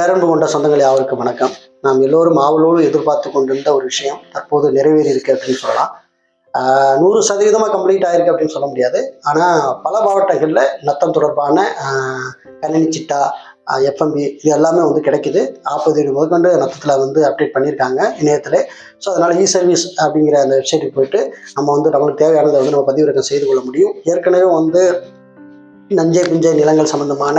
பேரன்பு கொண்ட சொந்தங்கள் யாவருக்கு வணக்கம். நாம் எல்லோரும் ஆவலோடு எதிர்பார்த்து கொண்டிருந்த ஒரு விஷயம் தற்போது நிறைவேறி இருக்கு அப்படின்னு சொல்லலாம். நூறு சதவீதமாக கம்ப்ளீட் ஆயிருக்கு அப்படின்னு சொல்ல முடியாது. ஆனால் பல மாவட்டங்களில் நத்தம் தொடர்பான கணினி சிட்டா எஃப்எம்பி இது எல்லாமே வந்து கிடைக்குது. நாற்பது முதற்கொண்டு நத்தத்தில் வந்து அப்டேட் பண்ணியிருக்காங்க இணையத்தில். ஸோ அதனால் இ சர்வீஸ் அப்படிங்கிற அந்த வெப்சைட்டுக்கு போயிட்டு நம்ம வந்து நம்மளுக்கு தேவையானதை வந்து நம்ம பதிவிறக்கம் செய்து கொள்ள முடியும். ஏற்கனவே வந்து நஞ்சை புஞ்சை நிலங்கள் சம்மந்தமான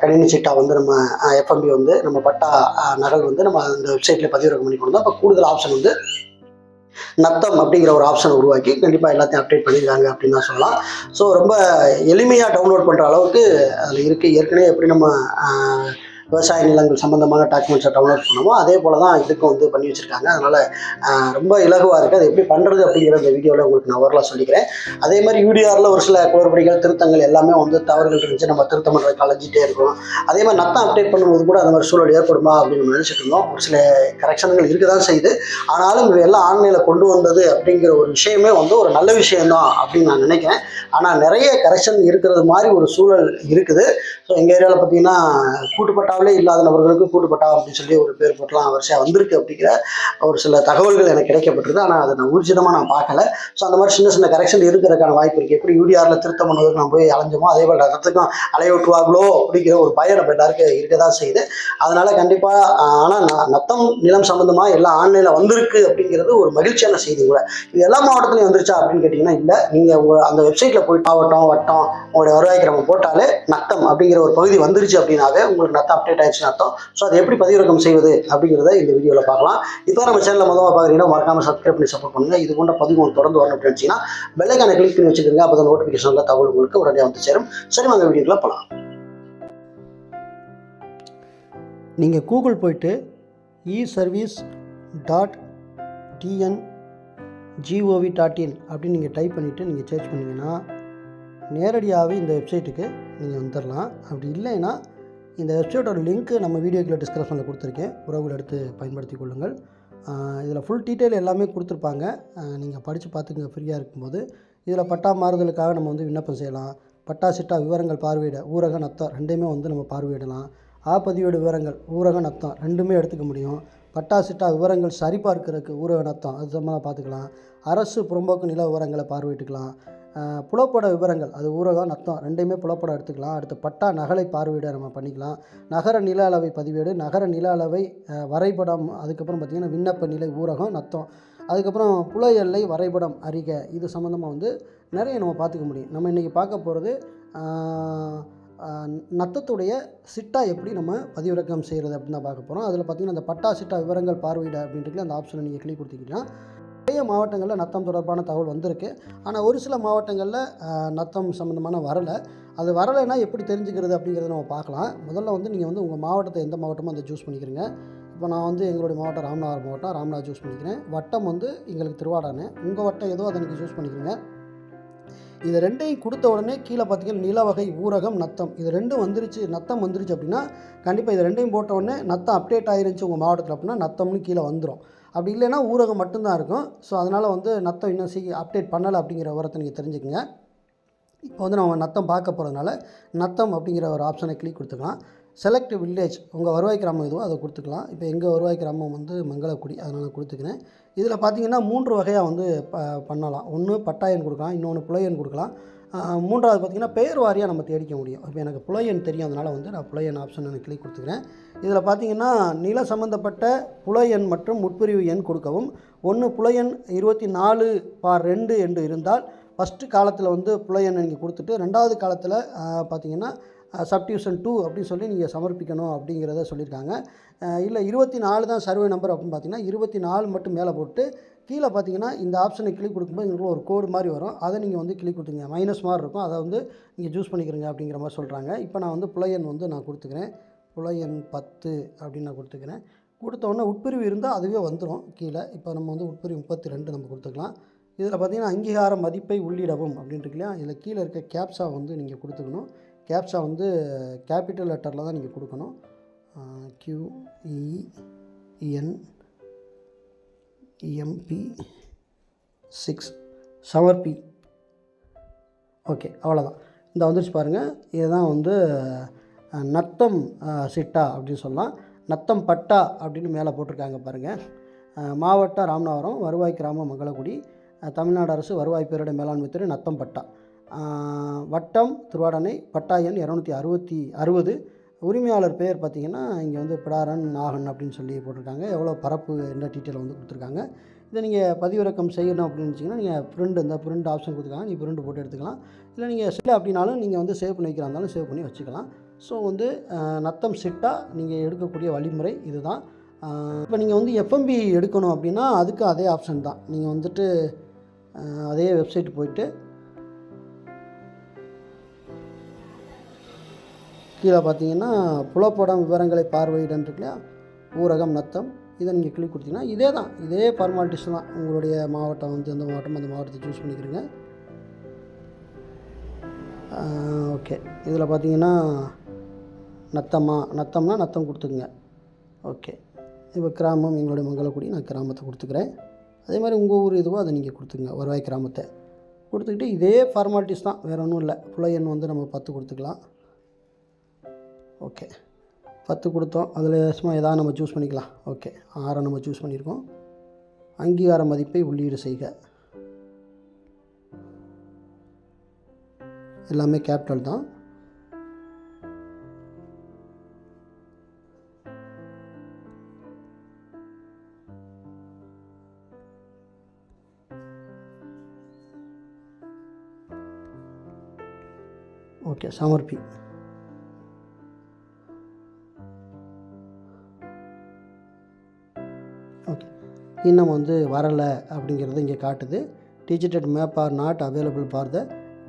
கணினி சீட்டா வந்து நம்ம எஃப்எம்பி வந்து நம்ம பட்டா நகல் வந்து நம்ம அந்த வெப்சைட்டில் பதிவிறக்கம் பண்ணி கொடுத்தோம் அப்போ கூடுதல் ஆப்ஷன் வந்து நத்தம் அப்படிங்கிற ஒரு ஆப்ஷன் உருவாக்கி கண்டிப்பாக எல்லாத்தையும் அப்டேட் பண்ணியிருக்காங்க அப்படின்னு தான் சொல்லலாம். ஸோ ரொம்ப எளிமையாக டவுன்லோட் பண்ணுற அளவுக்கு அதில் இருக்குது ஏற்கனவே எப்படி நம்ம விவசாய நிலங்கள் சம்மந்தமான டாக்குமெண்ட்ஸை டவுன்லோட் பண்ணுவோம் அதே போல் தான் இதுக்கும் வந்து பண்ணி வச்சுருக்காங்க. அதனால் ரொம்ப இலகுவாக இருக்குது அது எப்படி பண்ணுறது அப்படிங்கிற இந்த வீடியோவில் உங்களுக்கு நான் வரலாம் சொல்லிக்கிறேன். அதே மாதிரி யூடிஆரில் ஒரு சில குளறுபடிகள் திருத்தங்கள் எல்லாமே வந்து தவறுகள் இருந்துச்சு. நம்ம திருத்தம் பண்ணுறது கலைஞ்சிட்டே இருக்கணும் அதே மாதிரி நத்தம் அப்டேட் பண்ணும்போது கூட அந்த மாதிரி சூழல் ஏற்படுமா அப்படின்னு நினச்சிட்டு இருந்தோம். ஒரு சில கரெக்ஷன்கள் இருக்க தான் செய்யுது. ஆனாலும் இது எல்லாம் ஆன்லைனில் கொண்டு வந்தது அப்படிங்கிற ஒரு விஷயமே வந்து ஒரு நல்ல விஷயம்தான் அப்படின்னு நான் நினைக்கிறேன். ஆனால் நிறைய கரெக்ஷன் இருக்கிறது மாதிரி ஒரு சூழல் இருக்குது. ஸோ எங்கள் ஏரியாவில் பார்த்தீங்கன்னா இந்தியாவிலே இல்லாத நபர்களுக்கு கூட்டுப்பட்டா அப்படின்னு சொல்லி ஒரு பேர் போட்டலாம் வருஷம் வந்திருக்கு அப்படிங்கிற ஒரு சில தகவல்கள் எனக்கு கிடைக்கப்பட்டிருக்கு. ஆனால் அதை நான் ஊர்ஜிதமாக நான் பார்க்கல. ஸோ அந்த மாதிரி சின்ன சின்ன கரெக்ஷன் இருக்கிறதுக்கான வாய்ப்பு இருக்குது எப்படி யூடிஆரில் திருத்தம் பண்ணுவதற்கு நான் போய் அலைஞ்சோமோ அதே போல் ரத்தத்துக்கும் அலையோட்டுவாங்களோ அப்படிங்கிற ஒரு பயம் நம்ம எல்லாருக்கும் இருக்க தான் செய்யுது. அதனால கண்டிப்பாக ஆனால் நத்தம் நிலம் சம்மந்தமாக எல்லாம் ஆன்லைனில் வந்திருக்கு அப்படிங்கிறது ஒரு மகிழ்ச்சியான செய்தி கூட. இது எல்லா மாவட்டத்துலையும் வந்துருச்சா அப்படின்னு கேட்டிங்கன்னா இல்லை. நீங்கள் அந்த வெப்சைட்டில் போய் மாவட்டம் வட்டம் உங்களுடைய வருவாய் கிராமம் போட்டாலே நத்தம் அப்படிங்கிற ஒரு பகுதி வந்துருச்சு அப்படின்னாவே உங்களுக்கு நத்தம் அப்டேட் ஆயிடுச்சுன்னு அர்த்தம். ஸோ அது எப்படி பதிவிறக்கம் செய்வது அப்படிங்கிறத இந்த வீடியோவில் பார்க்கலாம். இப்போ நம்ம சேனலில் மொதல் பார்க்குறீங்கன்னா மறக்காம சப்ஸ்கிரைப் பண்ணி சப்போர்ட் பண்ணுங்கள் இது போன்ற பதிவு உங்களுக்கு தொடர்ந்து வரணும் அப்படின்னு நினச்சிங்கன்னா பெல்லைக்கான கிளிக் பண்ணி வச்சுக்கோங்க. அப்போ நோட்டிஃபிகேஷனில் தகவல் உங்களுக்கு உடனே வந்து சேரும். சரி வாங்க வீடியோக்குள்ள போகலாம் நீங்கள் கூகுள் போயிட்டு e service dot TN GOV dot in அப்படின்னு நீங்கள் டைப் பண்ணிவிட்டு நீங்கள் சர்ச் பண்ணிங்கன்னா நேரடியாகவே இந்த வெப்சைட்டுக்கு நீங்கள் வந்துடலாம் அப்படி இல்லைன்னா இந்த வெப்சைட்டோட லிங்க்கு நம்ம வீடியோக்குள்ள டிஸ்கிரிப்ஷனில் கொடுத்துருக்கேன். உறவுகள் எடுத்து பயன்படுத்தி கொள்ளுங்கள். இதில் ஃபுல் டீட்டெயில் எல்லாமே கொடுத்துருப்பாங்க. நீங்கள் படித்து பார்த்துங்க ஃப்ரீயாக இருக்கும்போது. இதில் பட்டா மாறுதலுக்காக நம்ம வந்து விண்ணப்பம் செய்யலாம். பட்டா சிட்டா விவரங்கள் பார்வையிட ஊரக நத்தம் ரெண்டையுமே வந்து நம்ம பார்வையிடலாம். ஆப்பதிவேடு விவரங்கள் ஊரக நத்தம் ரெண்டுமே எடுத்துக்க முடியும். பட்டா சிட்டா விவரங்கள் சரிபார்க்கறதுக்கு ஊரக நத்தம் அது சம்மந்தமாக பார்த்துக்கலாம். அரசு புறம்போக்கு நில விவரங்களை பார்வையிட்டுக்கலாம். புலப்பட விவரங்கள். அது ஊரகம் நத்தம். ரெண்டையுமே புலப்படம் எடுத்துக்கலாம். அடுத்து பட்டா நகலை பார்வையிட நம்ம பண்ணிக்கலாம். நகர நில அளவை பதிவேடு நகர நில அளவை வரைபடம். அதுக்கப்புறம் பார்த்திங்கன்னா விண்ணப்ப நிலை ஊரகம் நத்தம். அதுக்கப்புறம் புல எல்லை வரைபடம் அறிக. இது சம்மந்தமாக வந்து நிறைய நம்ம பார்த்துக்க முடியும். நம்ம இன்றைக்கி பார்க்க போகிறது நத்தத்துடைய சிட்டா எப்படி நம்ம பதிவிறக்கம் செய்கிறது அப்படின்னு தான் பார்க்க போகிறோம் அதில் பார்த்திங்கன்னா அந்த பட்டா சிட்டா விவரங்கள் பார்வையிட அப்படின்ட்டு அந்த ஆப்ஷனை நீங்கள் கிளிக் கொடுத்தீங்கன்னா நிறைய மாவட்டங்களில் நத்தம் தொடர்பான தகவல் வந்திருக்கு. ஆனால் ஒரு சில மாவட்டங்களில் நத்தம் சம்மந்தமான வரலை. அது வரலைன்னா எப்படி தெரிஞ்சுக்கிறது அப்படிங்கிறத நம்ம பார்க்கலாம். முதல்ல வந்து நீங்கள் வந்து உங்கள் மாவட்டத்தை எந்த மாவட்டமோ அதை சூஸ் பண்ணிக்கிறீங்க? இப்போ நான் வந்து எங்களுடைய மாவட்டம் ராமநாதர் மாவட்டம். ராமநாதர் சூஸ் பண்ணிக்கிறேன். வட்டம் வந்து எங்களுக்கு திருவாடானே. உங்கள் வட்டம் ஏதோ அதை நீங்கள் சூஸ் பண்ணிக்கிறீங்க? இது ரெண்டையும் கொடுத்த உடனே கீழே பார்த்தீங்கன்னா நில வகை ஊரகம் நத்தம். இது ரெண்டும் வந்துருச்சு. நத்தம் வந்துருச்சு அப்படின்னா கண்டிப்பாக இது ரெண்டையும் போட்ட உடனே நத்தம் அப்டேட் ஆயிருந்துச்சு உங்கள் மாவட்டத்தில் அப்படின்னா நத்தம்னு கீழே வந்துடும் அப்படி இல்லைன்னா ஊரகம் மட்டும்தான் இருக்கும். ஸோ அதனால் வந்து நத்தம் இன்னும் சீக்கிரம் அப்டேட் பண்ணலை அப்படிங்கிற விவரத்தை நீங்கள் தெரிஞ்சுக்கங்க. இப்போ வந்து நம்ம நத்தம் பார்க்க போகிறதுனால நத்தம் அப்படிங்கிற ஒரு ஆப்ஷனை கிளிக் கொடுத்துக்கலாம். செலக்ட் வில்லேஜ் உங்கள் வருவாய் கிராமம் எதுவோ அதை கொடுத்துக்கலாம். இப்போ எங்கள் வருவாய் கிராமம் வந்து மங்களக்குடி அதனால் நான் கொடுத்துக்கிறேன். இதில் பார்த்தீங்கன்னா மூன்று வகையாக வந்து ப பண்ணலாம். ஒன்று பட்டாயன் கொடுக்கலாம் இன்னொன்று புலையன் கொடுக்கலாம். மூன்றாவது பார்த்திங்கன்னா பெயர் வாரியாக நம்ம தேடிக்க முடியும். இப்போ எனக்கு புலையன் தெரியும் அதனால் வந்து நான் புலையன் ஆப்ஷன் எனக்கு கிளிக் கொடுத்துக்கிறேன். இதில் பார்த்தீங்கன்னா நில சம்மந்தப்பட்ட புலையன் மற்றும் உட்பிரிவு எண் கொடுக்கவும் ஒன்று புலையன் இருபத்தி நாலு பார் ரெண்டு என்று இருந்தால் ஃபஸ்ட்டு காலத்தில் வந்து புலையன் நீங்கள் கொடுத்துட்டு ரெண்டாவது காலத்தில் பார்த்தீங்கன்னா சப்டியூஷன் டூ அப்படின்னு சொல்லி நீங்கள் சமர்ப்பிக்கணும் அப்படிங்கிறத சொல்லியிருக்காங்க. இல்லை இருபத்தி நாலு தான் சர்வே நம்பர் அப்படின்னு பார்த்தீங்கன்னா இருபத்தி நாலு மட்டும் மேலே போட்டு கீழே பார்த்தீங்கன்னா இந்த ஆப்ஷனை கிளிக் கொடுக்கும்போது எங்களுக்கு ஒரு கோடு மாதிரி வரும். அதை நீங்கள் வந்து கிளிக் கொடுத்துங்க மைனஸ் மாதிரி இருக்கும். அதை வந்து நீங்கள் சூஸ் பண்ணிக்கிறீங்க அப்படிங்கிற மாதிரி சொல்கிறாங்க இப்போ நான் வந்து புலையன் வந்து நான் கொடுத்துக்கிறேன். புலையன் பத்து அப்படின்னு நான் கொடுத்துக்கிறேன். கொடுத்தோடனே உட்பிரிவு இருந்தால் அதுவே வந்துடும் கீழே. இப்போ நம்ம வந்து உட்பிரிவு முப்பத்தி ரெண்டு நம்ம கொடுத்துக்கலாம். இதில் பார்த்தீங்கன்னா அங்கீகார மதிப்பை உள்ளிடவும் அப்படின்ட்டு இல்லையா? இதில் கீழே இருக்க கேப்ஸாக வந்து நீங்கள் கொடுத்துக்கணும். கேப்ஸா வந்து கேபிட்டல் லெட்டரில் தான் நீங்கள் கொடுக்கணும். கியூஇஎன் எம்பி சிக்ஸ் சமர்ப்பி ஓகே அவ்வளோதான் இந்த வந்துருச்சு பாருங்கள் இதுதான் வந்து நத்தம் சிட்டா அப்படின்னு சொல்லலாம். நத்தம் பட்டா அப்படின்னு மேலே போட்டிருக்காங்க பாருங்கள் மாவட்டம் ராமநாதபுரம் வருவாய் கிராமம் மங்களக்குடி தமிழ்நாடு அரசு வருவாய் பேரிட மேலாண்மை துறை நத்தம் பட்டா. வட்டம் திருவாடனை பட்டாயன் இரநூத்தி அறுபத்தி அறுபது. உரிமையாளர் பெயர் பார்த்திங்கன்னா இங்கே வந்து பிடாரன் நாகன் அப்படின்னு சொல்லி போட்டிருக்காங்க. எவ்வளோ பரப்பு என்ன டீட்டெயில் வந்து கொடுத்துருக்காங்க. இதை நீங்கள் பதிவிறக்கம் செய்யணும் அப்படின்னு வச்சிங்கன்னா நீங்கள் பிரிண்ட் இந்த பிரிண்ட் ஆப்ஷன் கொடுத்துருக்காங்க நீ பிரிண்ட் போட்டு எடுத்துக்கலாம். இல்லை நீங்கள் சிட்டா அப்படின்னாலும் நீங்கள் வந்து சேவ் பண்ணி வைக்கிறா இருந்தாலும் சேவ் பண்ணி வச்சுக்கலாம். ஸோ வந்து நத்தம் சிட்டாக நீங்கள் எடுக்கக்கூடிய வழிமுறை இதுதான். இப்போ நீங்கள் வந்து எஃப்எம்பி எடுக்கணும் அப்படின்னா அதுக்கு அதே ஆப்ஷன் தான். நீங்கள் வந்துட்டு அதே வெப்சைட் போயிட்டு கீழே பார்த்தீங்கன்னா புலப்படம் விவரங்களை பார்வையிடன் இருக்கு இல்லையா ஊரகம் நத்தம். இதை நீங்கள் கிளிக் கொடுத்தீங்கன்னா இதே தான். இதே ஃபார்மாலிட்டிஸ் தான். உங்களுடைய மாவட்டம் வந்து எந்த மாவட்டம் அந்த மாவட்டத்தை சூஸ் பண்ணிக்கிறீங்க. ஓகே இதில் பார்த்தீங்கன்னா நத்தம்மா நத்தம்னா நத்தம் கொடுத்துக்குங்க. ஓகே இப்போ கிராமம் எங்களுடைய மங்களக்குடி. நான் கிராமத்தை கொடுத்துக்கிறேன். அதே மாதிரி உங்கள் ஊர் இதுவோ அதை நீங்கள் கொடுத்துங்க வருவாய் கிராமத்தை. கொடுத்துக்கிட்டு இதே ஃபார்மாலிட்டிஸ் தான். வேறு ஒன்றும் இல்லை. புலையன் எண் வந்து நம்ம பத்து கொடுத்துக்கலாம். ஓகே. பத்து கொடுத்தோம். அதில் சும்மா எதாவது நம்ம சூஸ் பண்ணிக்கலாம். ஓகே. ஆறை நம்ம சூஸ் பண்ணியிருக்கோம். அங்கீகார மதிப்பை உள்ளீடு செய்க. எல்லாமே கேபிட்டல் தான். ஓகே. சமர்ப்பி. இன்னும் வந்து வரலை அப்படிங்கிறது இங்கே காட்டுது. Digitised map are not available for the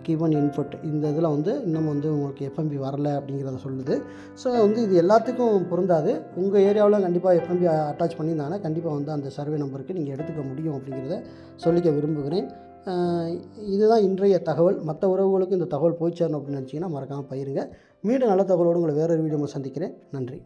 given input இந்த இதில் வந்து இன்னும் வந்து உங்களுக்கு எஃப்எம்பி வரலை அப்படிங்கிறத சொல்லுது. ஸோ வந்து இது எல்லாத்துக்கும் பொருந்தாது. உங்கள் ஏரியாவில் கண்டிப்பாக எஃப்எம்பி அட்டாச் பண்ணியிருந்தாங்கன்னா கண்டிப்பாக வந்து அந்த சர்வே நம்பருக்கு நீங்கள் எடுத்துக்க முடியும் அப்படிங்கிறத சொல்லிக்க விரும்புகிறேன். இதுதான் இன்றைய தகவல். மற்ற உறவுகளுக்கும் இந்த தகவல் போய் சேரணும் அப்படின்னு நினச்சிங்கன்னா மறக்காமல் பயிருங்க மீண்டும் நல்ல தகவலோடு உங்களை வேறொரு வீடியோ சந்திக்கிறேன். நன்றி.